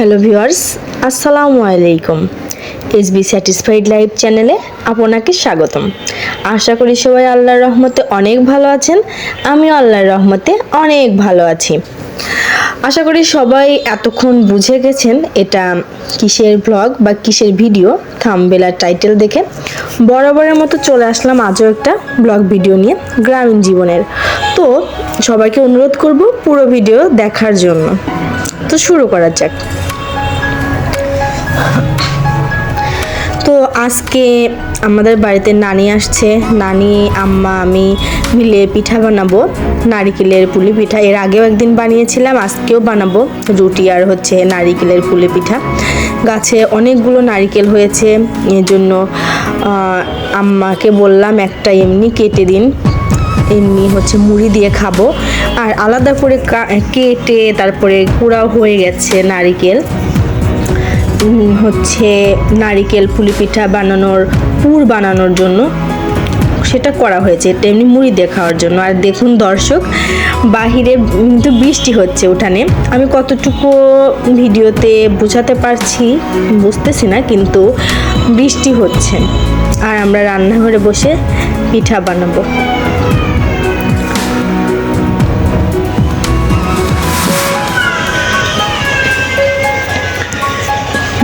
Hello viewers আসসালামু আলাইকুম S B satisfied live চ্যানেলে আপনাকে স্বাগতম। আশা করি সবাই আল্লাহর রহমতে অনেক ভালো আছেন। আমিও আল্লাহর রহমতে অনেক ভালো আছি। আশা করি সবাই এতক্ষণ বুঝে গেছেন এটা কিসের ব্লগ বা কিসের ভিডিও থামবেলার টাইটেল দেখে। বরাবরের মতো চলে আসলাম আজও একটা ব্লগ ভিডিও নিয়ে, গ্রামীণ জীবনের। তো সবাইকে অনুরোধ করব পুরো ভিডিও দেখার জন্য। তো শুরু করা যাক। আজকে আমাদের বাড়িতে নানি আসছে। নানি, আম্মা, আমি মিলে পিঠা বানাবো। নারিকেলের পুলি পিঠা। এর আগেও একদিন বানিয়েছিলাম, আজকেও বানাবো। রুটি আর হচ্ছে নারিকেলের পুলি পিঠা। গাছে অনেকগুলো নারিকেল হয়েছে। এর জন্য আম্মাকে বললাম একটা এমনি কেটে দিন। এমনি হচ্ছে মুড়ি দিয়ে খাব। আর আলাদা করে কেটে তারপরে কুড়াও হয়ে গেছে নারিকেল। হচ্ছে নারিকেল পুলি পিঠা বানানোর, পুর বানানোর জন্য সেটা করা হয়েছে। এটা এমনি মুড়ি দিয়ে খাওয়ার জন্য। আর দেখুন দর্শক, বাহিরে কিন্তু বৃষ্টি হচ্ছে উঠানে। আমি কতটুকু ভিডিওতে বোঝাতে পারছি বুঝতেছি না, কিন্তু বৃষ্টি হচ্ছে। আর আমরা রান্নাঘরে বসে পিঠা বানাবো।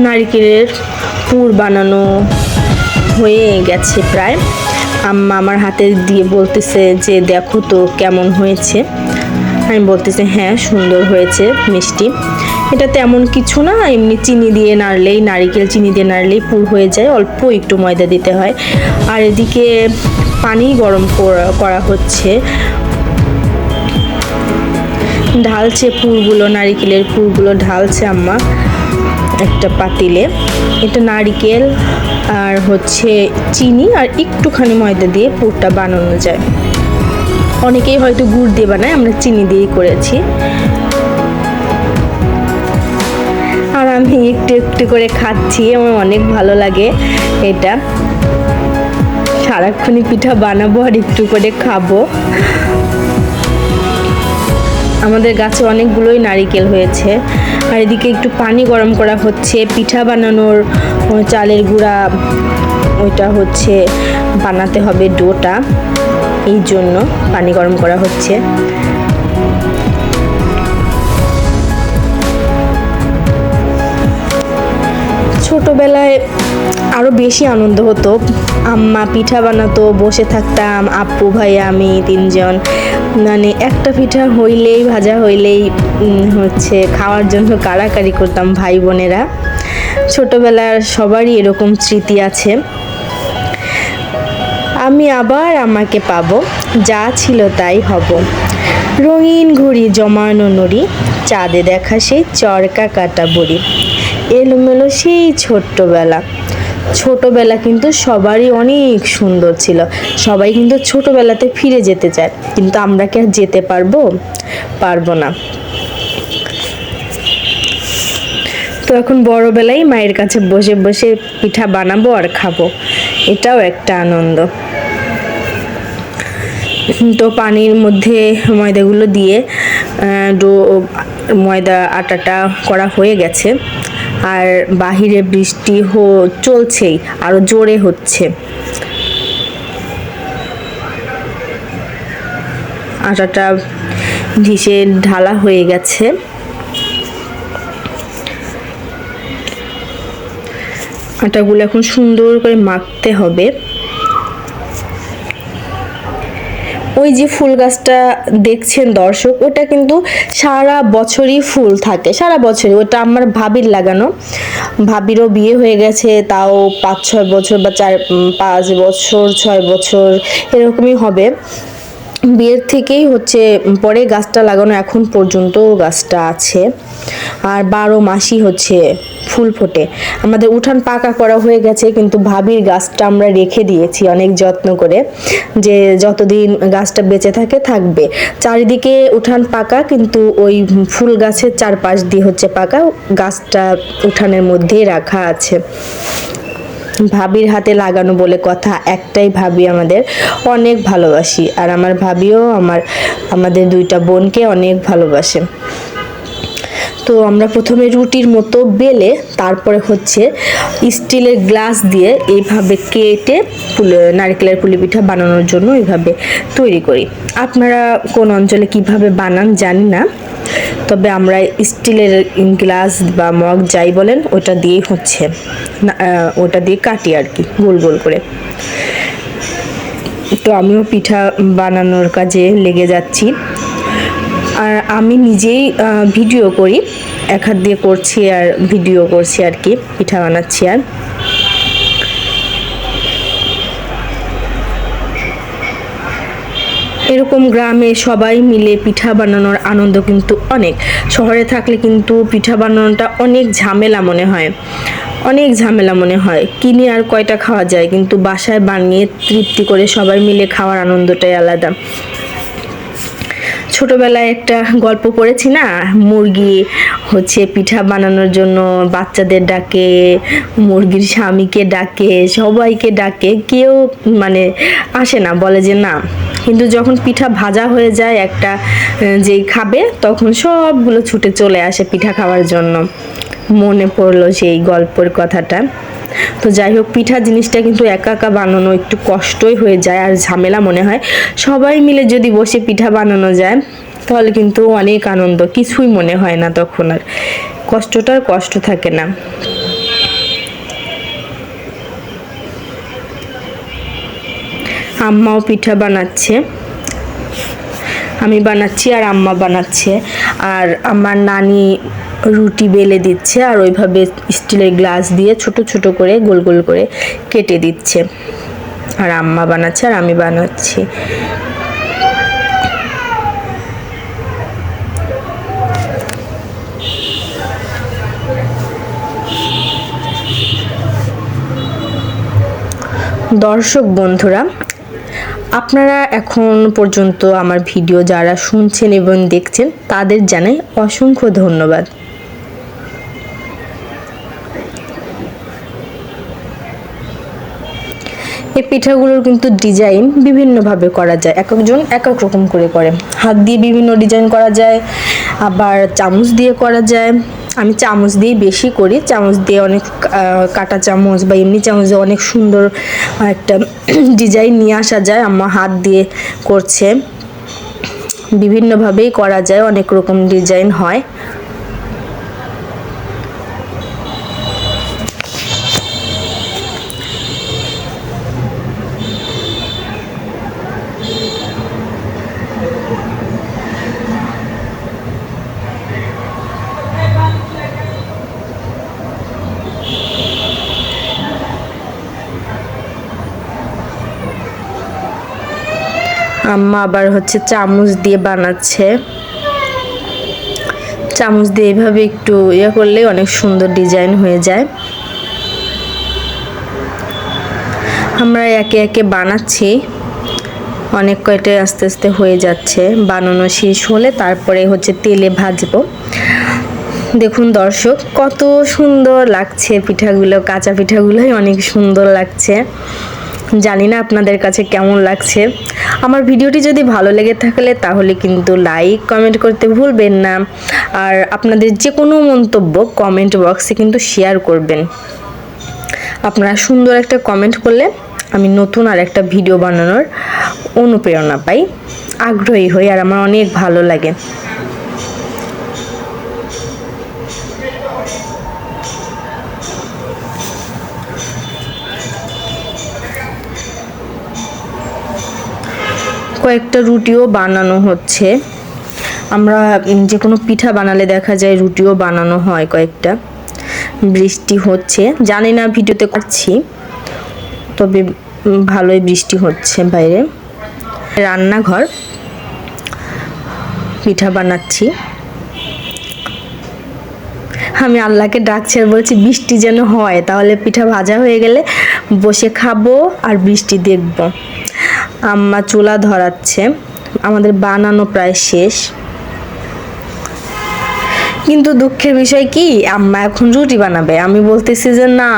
নারকেলের পুর বানানো হয়ে গেছে প্রায়। আম্মা আমার হাতে দিয়ে বলতেছে যে, দেখো তো কেমন হয়েছে? আমি বলতেছি হ্যাঁ সুন্দর হয়েছে, মিষ্টি। এটা তেমন কিছু না, এমনি চিনি দিয়ে নাড়লেই, নারিকেল চিনি দিয়ে নাড়লেই পুর হয়ে যায়, অল্প একটু ময়দা দিতে হয়। আর এদিকে পানি গরম করা- হচ্ছে। ঢালছে পুরগুলো, নারিকেলের পুরগুলো ঢালছে আম্মা। একটা পাতিলে, এটা নারিকেল আর হচ্ছে চিনি আর একটুখানি ময়দা দিয়ে পুরটা বানানো যায়। অনেকেই হয়তো গুড় দিয়ে বানায়, আমরা চিনি দিয়েই করেছি। আর আমি একটু একটু করে খাচ্ছি, আমার অনেক ভালো লাগে এটা। সারাক্ষণই পিঠা বানাবো আর একটু করে খাব। আমাদের গাছে অনেকগুলোই নারিকেল হয়েছে। আর এদিকে একটু পানি গরম করা হচ্ছে। পিঠা বানানোর চালের গুঁড়া, ওইটা হচ্ছে, বানাতে হবে ডোটা। এই জন্য পানি গরম করা হচ্ছে। ছোটবেলায় আরও বেশি আনন্দ হতো। আম্মা পিঠা বানাতো, বসে থাকতাম আপ্পু ভাই, আমি তিনজন। মানে একটা পিঠা হইলেই, ভাজা হইলেই হচ্ছে খাওয়ার জন্য কাড়াকাড়ি করতাম ভাই বোনেরা। ছোটবেলার সবারই এরকম স্মৃতি আছে। আমি আবার আমাকে পাবো, যা ছিল তাই হব। রঙিন ঘুড়ি জমানো নুড়ি, চাঁদে দেখা সেই চরকা কাটা বুড়ি। এলোমেলো সেই ছোট্টবেলা। ছোটবেলা কিন্তু সবারই অনেক সুন্দর ছিল। সবাই কিন্তু ছোটবেলাতে ফিরে যেতে চায়। কিন্তু আমরা কি আর যেতে পারব? পারব না। তো এখন বড়বেলায় মায়ের কাছে বসে বসে পিঠা বানাবো আর খাব। এটাও একটা আনন্দ। তো পানির মধ্যে ময়দাগুলো দিয়ে ডো, ময়দা আটাটা করা হয়ে গেছে। আর বাহিরে বৃষ্টি হো, চলছেই আরও জোরে হচ্ছে। আটাটা ঢিসে ঢালা হয়ে গেছে। আটাগুলো এখন সুন্দর করে মাখতে হবে। ওই যে ফুল গাছটা দেখছেন দর্শক, ওটা কিন্তু সারা বছরই ফুল থাকে, সারা বছরই। ওটা আমার ভাবির লাগানো। ভাবিরও বিয়ে হয়ে গেছে, তাও পাঁচ ছয় বছর বা চার পাঁচ বছর, ছয় বছর এরকমই হবে। বিয়ের থেকেই হচ্ছে পরে গাছটা লাগানো এখন পর্যন্ত গাছটা আছে। আর বারো মাসই হচ্ছে ফুল ফোটে। আমাদের উঠান পাকা করা হয়ে গেছে, কিন্তু ভাবির গাছটা আমরা রেখে দিয়েছি অনেক যত্ন করে। যে যতদিন গাছটা বেঁচে থাকে, থাকবে। চারিদিকে উঠান পাকা, কিন্তু ওই ফুল গাছের চারপাশ দিয়ে হচ্ছে পাকা। গাছটা উঠানের মধ্যেই রাখা আছে। ভাবির হাতে লাগানো বলে কথা, একটাই ভাবি আমাদের অনেক ভালোবাসি। আর আমার ভাবিও আমার, আমাদের দুইটা বোনকে অনেক ভালোবাসে। তো আমরা প্রথমে রুটির মতো বেলে, তারপরে হচ্ছে স্টিলের গ্লাস দিয়ে এইভাবে কেটে নারকেলের পুলি পিঠা বানানোর জন্য এইভাবে তৈরি করি। আপনারা কোন অঞ্চলে কীভাবে বানান জানি না। তবে আমরা স্টিলের গ্লাস বা মগ যাই বলেন, ওটা দিয়েই হচ্ছে। ওটা দিয়ে কাটি আর কি, গোল গোল করে। তো আমিও পিঠা বানানোর কাজে লেগে যাচ্ছি। আর আমি নিজেই ভিডিও করি, এক হাত দিয়ে করছি আর ভিডিও করছি আর কি, পিঠা বানাচ্ছি আর। এরকম গ্রামে সবাই মিলে পিঠা বানানোর আনন্দ কিন্তু অনেক। শহরে থাকলে কিন্তু পিঠা বানানোটা অনেক ঝামেলা মনে হয়। অনেক ঝামেলা মনে হয়। কিনে আর কয়টা খাওয়া যায়? কিন্তু বাসায় বানিয়ে তৃপ্তি করে সবাই মিলে খাওয়ার আনন্দটাই আলাদা। ছোটবেলায় একটা গল্প পড়েছি না? মুরগি হচ্ছে পিঠা বানানোর জন্য বাচ্চাদের ডাকে, মুরগির স্বামীকে ডাকে, সবাইকে ডাকে, কেউ মানে আসে না, বলে যে না। কিন্তু যখন পিঠা ভাজা হয়ে যায় একটা যেই খাবে, তখন সবগুলো ছুটে চলে আসে পিঠা খাওয়ার জন্য। মনে পড়ল সেই গল্পের কথাটা। তো যাই হোক পিঠা জিনিসটা কিন্তু একা একা বানানো একটু কষ্টই হয়ে যায় আর ঝামেলা মনে হয়। সবাই মিলে যদি বসে পিঠা বানানো যায়, তাহলে কিন্তু অনেক আনন্দ, কিছুই মনে হয় না তখন আর। কষ্টটার কষ্ট থাকে না। আম্মাও পিঠা বানাচ্ছে। আমি বানাচ্ছি আর আম্মা বানাচ্ছে। আর আমার নানি রুটি বেলে দিচ্ছে আর ওইভাবে স্টিলের গ্লাস দিয়ে ছোট ছোট করে গোল গোল করে কেটে দিচ্ছে। আর আম্মা বানাচ্ছে আর আমি বানাচ্ছি। দর্শক বন্ধুরা আপনারা এখন পর্যন্ত আমার ভিডিও যারা শুনছেন এবং দেখছেন, তাদের জানাই অসংখ্য ধন্যবাদ। এই পিঠাগুলোর কিন্তু ডিজাইন বিভিন্নভাবে করা যায়। এক একজন এক এক রকম করে করে। হাত দিয়ে বিভিন্ন ডিজাইন করা যায়, আবার চামচ দিয়ে করা যায়। আমি চামচ দিয়ে বেশি করি। চামচ দিয়ে অনেক কাটা চামচ বা এমনি চামচ দিয়ে অনেক সুন্দর একটা ডিজাইন নিয়ে আসা যায়। আমার হাত দিয়ে করছে। বিভিন্নভাবেই করা যায়, অনেক রকম ডিজাইন হয়। আম্মা আবার হচ্ছে চামচ দিয়ে বানাচ্ছে। চামচ দিয়ে এভাবে একটু ইয়ে করলে অনেক সুন্দর ডিজাইন হয়ে যায়। আমরা একে একে বানাচ্ছি। অনেক কয়টাই আস্তে আস্তে হয়ে যাচ্ছে। বানানো শেষ হলে তারপরে হচ্ছে তেলে ভাজবো। দেখুন দর্শক, কত সুন্দর লাগছে পিঠাগুলো, কাঁচা পিঠাগুলোই অনেক সুন্দর লাগছে। জানি না আপনাদের কাছে কেমন লাগছে। আমার ভিডিওটি যদি ভালো লেগে থাকলে তাহলে কিন্তু লাইক, কমেন্ট করতে ভুলবেন না। আর আপনাদের যে কোনো মন্তব্য কমেন্ট বক্সে কিন্তু শেয়ার করবেন। আপনারা সুন্দর একটা কমেন্ট করলে আমি নতুন আর একটা ভিডিও বানানোর অনুপ্রেরণা পাই। আগ্রহী হই আর আমার অনেক ভালো লাগে। কয়েকটা রুটিও বানানো হচ্ছে। আমরা যে কোনো পিঠা বানালে দেখা যায় রুটিও বানানো হয় কয়েকটা। বৃষ্টি হচ্ছে। জানি না ভিডিওতে করছি, তবে ভালোই বৃষ্টি হচ্ছে বাইরে। রান্নাঘর, পিঠা বানাচ্ছি। আমি আল্লাহকে ডাকছি আর বলছি, বৃষ্টি যেন হয়, তাহলে পিঠা ভাজা হয়ে গেলে বসে খাব আর বৃষ্টি দেখব। আম্মা চুলা ধরাচ্ছে। আমাদের বানানো প্রায় শেষ। কিন্তু দুঃখের বিষয় কি, আম্মা এখন রুটি বানাবে। আমি বলতেছি যে না,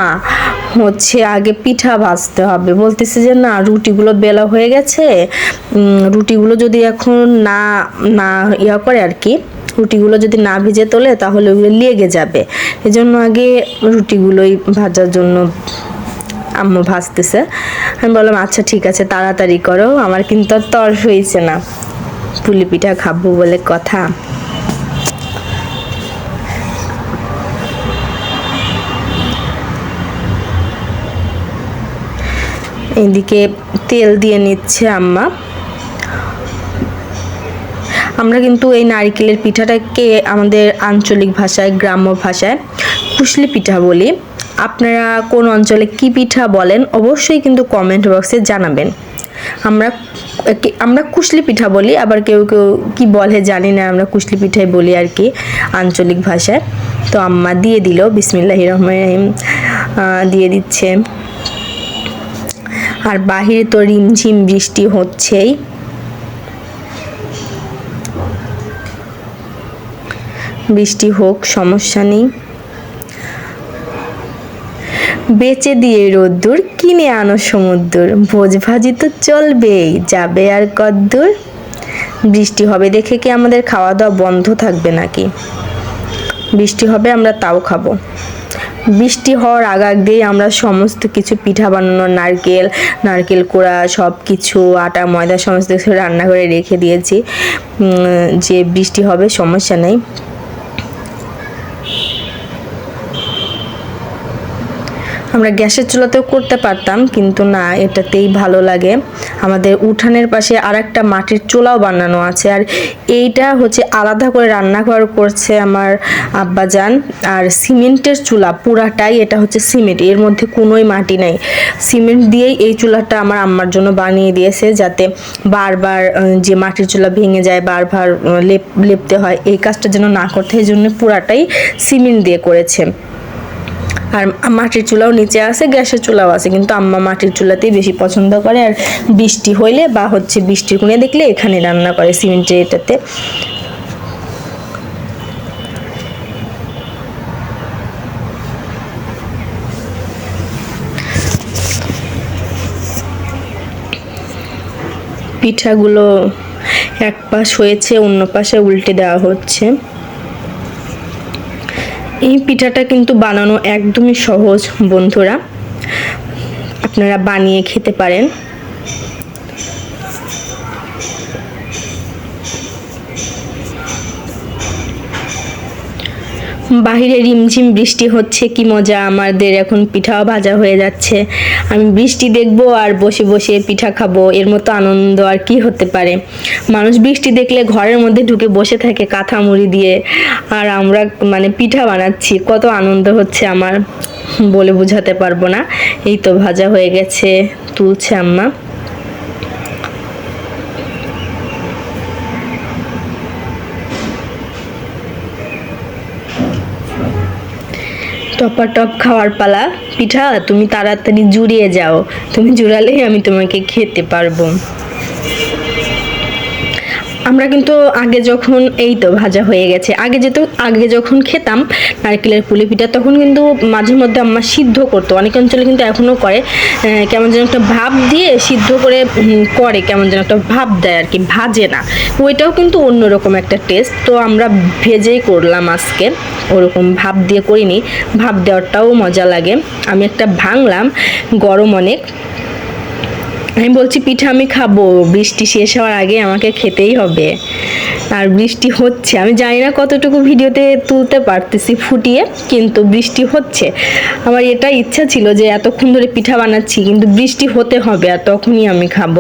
হচ্ছে আগে পিঠা ভাজতে হবে। বলতেছি যে না, রুটিগুলো বেলা হয়ে গেছে। রুটিগুলো যদি এখন না না ইয়া করে আর কি, রুটিগুলো যদি না ভিজে তোলে, তাহলে ওগুলো লেগে যাবে। এজন্য আগে রুটিগুলোই ভাজার জন্য আম্মু ভাজতেছে আমি বললাম আচ্ছা ঠিক আছে, তাড়াতাড়ি করো। আমার কিন্তু আর তর হয়েছে না। পুলি পিঠা খাব বলে কথা। এদিকে তেল দিয়ে নিচ্ছে আম্মা। আমরা কিন্তু এই নারকেলের পিঠাটাকে আমাদের আঞ্চলিক ভাষায়, গ্রাম্য ভাষায় কুশলি পিঠা বলি, আপনারা কোন অঞ্চলে কি পিঠা বলেন অবশ্যই কিন্তু কমেন্ট বক্সে জানাবেন। আমরা আমরা কুশলি পিঠা বলি, আবার কেউ কেউ কি বলে জানি না, আমরা কুশলি পিঠাই বলি আর কি আঞ্চলিক ভাষায়। তো আম্মা দিয়ে দিল, বিসমিল্লাহ রহমান রহিম দিয়ে দিচ্ছে। আর বাহিরে তো রিমঝিম বৃষ্টি হচ্ছেই। বৃষ্টি হোক, সমস্যা নেই। বেচে দিয়ে রোদ্দুর, কিনে আনো সমুদ্র ভোজ ভাজি তো চলবেই, যাবে আর কদ্দূর? বৃষ্টি হবে দেখে কি আমাদের খাওয়া দাওয়া বন্ধ থাকবে নাকি? বৃষ্টি হবে, আমরা তাও খাব। বৃষ্টি হওয়ার আগ আগ দিয়ে আমরা সমস্ত কিছু, পিঠা বানানো, নারকেল নারকেল কোড়া সব কিছু আটা, ময়দা, সমস্ত কিছু রান্না করে রেখে দিয়েছি। যে বৃষ্টি হবে, সমস্যা নেই। আমরা গ্যাসের চুলাতেও করতে পারতাম, কিন্তু না, এটাতেই ভালো লাগে। আমাদের উঠানের পাশে আর একটা মাটির চুলাও বানানো আছে, আর এইটা হচ্ছে আলাদা করে রান্নাঘর করছে আমার আব্বাজান। আর সিমেন্টের চুলা পুরাটাই এটা হচ্ছে সিমেন্ট, এর মধ্যে কোনোই মাটি নাই। সিমেন্ট দিয়েই এই চুলাটা আমার আম্মার জন্য বানিয়ে দিয়েছে, যাতে বারবার যে মাটির চুলা ভেঙে যায়, বারবার লেপ, লেপতে হয়, এই কাজটা যেন না করতে এই জন্য পুরাটাই সিমেন্ট দিয়ে করেছে। আর মাটির চুলাও নিচে আছে, গ্যাসের চুলাও আছে, কিন্তু আম্মা মাটির চুলাতেই বেশি পছন্দ করে। আর বৃষ্টি হইলে বা হচ্ছে বৃষ্টির কোণে দেখলে এখানে রান্না করে সিমেন্টের এটাতে। পিঠাগুলো এক পাশ হয়েছে, অন্য পাশে উল্টে দেওয়া হচ্ছে। এই পিঠাটা কিন্তু বানানো একদমই সহজ, বন্ধুরা। আপনারা বানিয়ে খেতে পারেন। বাহিরে রিমঝিম বৃষ্টি হচ্ছে, কি মজা। আমাদের এখন পিঠাও ভাজা হয়ে যাচ্ছে। আমি বৃষ্টি দেখব আর বসে বসে পিঠা খাব, এর মতো আনন্দ আর কি হতে পারে? মানুষ বৃষ্টি দেখলে ঘরের মধ্যে ঢুকে বসে থাকে কাঁথা মুড়ি দিয়ে, আর আমরা মানে পিঠা বানাচ্ছি, কত আনন্দ হচ্ছে আমার বলে বোঝাতে পারব না। এই তো ভাজা হয়ে গেছে, তুলছে আম্মা। টপা টপ খাওয়ার পালা। পিঠা তুমি তাড়াতাড়ি জুড়িয়ে যাও। তুমি জুড়ালেই আমি তোমাকে খেতে পারব। আমরা কিন্তু আগে যখন এই তো ভাজা হয়ে গেছে, আগে যেহেতু আগে যখন খেতাম নারকেলের পুলি পিঠা তখন কিন্তু মাঝে মধ্যে আমার সিদ্ধ করতো। অনেক অঞ্চলে কিন্তু এখনও করে কেমন যেন একটা ভাব দিয়ে সিদ্ধ করে করে, কেমন যেন একটা ভাব দেয় আর কি, ভাজে না। ওইটাও কিন্তু অন্যরকম একটা টেস্ট তো আমরা ভেজেই করলাম আজকে। ওরকম ভাব দিয়ে করিনি, ভাব দেওয়ারটাও মজা লাগে। আমি একটা ভাঙলাম গরম অনেক আমি বলছি, পিঠা আমি খাব। বৃষ্টি শেষ হওয়ার আগে আমাকে খেতেই হবে। আর বৃষ্টি হচ্ছে। আমি জানি না কতটুকু ভিডিওতে তুলতে পারতেছি ফুটিয়ে, কিন্তু বৃষ্টি হচ্ছে। আমার এটা ইচ্ছা ছিল যে এতক্ষণ ধরে পিঠা বানাচ্ছি, কিন্তু বৃষ্টি হতে হবে আর তখনই আমি খাব।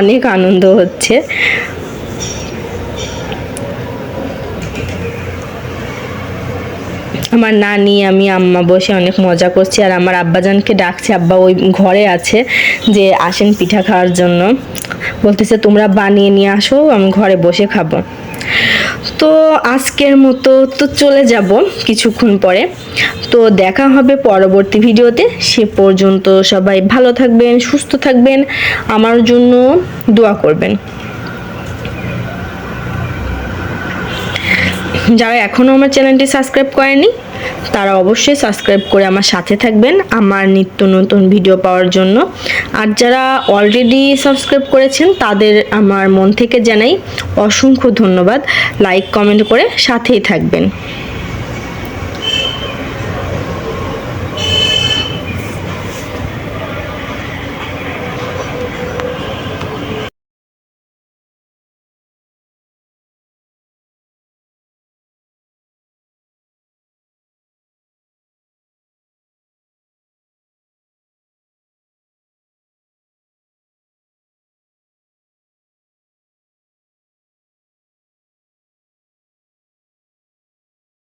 অনেক আনন্দ হচ্ছে। আমার নানি, আমি আম্মা বসে অনেক মজা করছি আর আমার আব্বাজানকে ডাকছে, আব্বা, ওই ঘরে আছে যে আসেন পিঠা খাওয়ার জন্য। বলতেছে, তোমরা বানিয়ে নিয়ে আসো, আমি ঘরে বসে খাব। তো আজকের মতো তো চলে যাব কিছুক্ষণ পরে। তো দেখা হবে পরবর্তী ভিডিওতে। সে পর্যন্ত সবাই ভালো থাকবেন, সুস্থ থাকবেন। আমার জন্য দোয়া করবেন। যারা এখনও আমার চ্যানেলটি সাবস্ক্রাইব করেনি, তারা অবশ্যই সাবস্ক্রাইব করে আমার সাথে থাকবেন আমার নিত্য নতুন ভিডিও পাওয়ার জন্য। আর যারা অলরেডি সাবস্ক্রাইব করেছেন, তাদের আমার মন থেকে জানাই অসংখ্য ধন্যবাদ। লাইক কমেন্ট করে সাথেই থাকবেন।